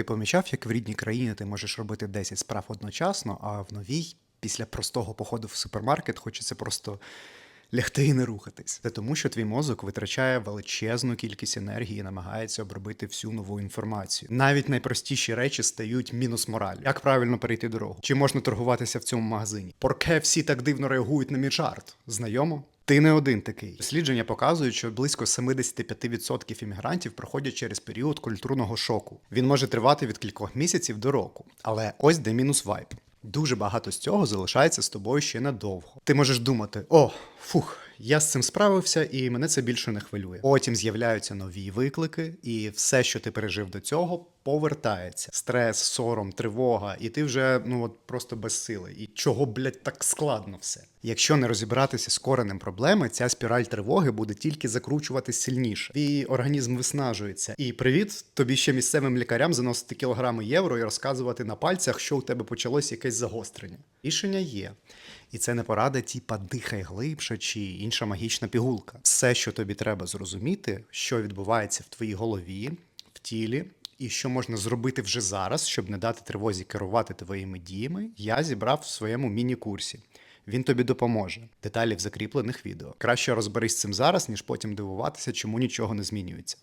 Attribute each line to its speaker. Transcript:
Speaker 1: Ти помічав, як в рідній країні ти можеш робити 10 справ одночасно, а в новій, після простого походу в супермаркет, хочеться просто лягти і не рухатись. Це тому, що твій мозок витрачає величезну кількість енергії і намагається обробити всю нову інформацію. Навіть найпростіші речі стають мінус мораль. Як правильно перейти дорогу? Чи можна торгуватися в цьому магазині? Порке всі так дивно реагують на мій жарт? Знайомо? Ти не один такий. Дослідження показують, що близько 75% іммігрантів проходять через період культурного шоку. Він може тривати від кількох місяців до року. Але ось де мінус вайп. Дуже багато з цього залишається з тобою ще надовго. Ти можеш думати: о, фух, я з цим справився, і мене це більше не хвилює. Потім з'являються нові виклики, і все, що ти пережив до цього, повертається. Стрес, сором, тривога, і ти вже ну от просто без сили. І чого, блядь, так складно все. Якщо не розібратися з коренем проблеми, ця спіраль тривоги буде тільки закручуватись сильніше. Твій організм виснажується. І привіт тобі ще місцевим лікарям заносити кілограми євро і розказувати на пальцях, що у тебе почалось якесь загострення. Рішення є. І це не порада, типа дихай глибше чи інша магічна пігулка. Все, що тобі треба зрозуміти, що відбувається в твоїй голові, в тілі, і що можна зробити вже зараз, щоб не дати тривозі керувати твоїми діями, я зібрав в своєму міні-курсі. Він тобі допоможе. Деталі в закріплених відео. Краще розберись з цим зараз, ніж потім дивуватися, чому нічого не змінюється.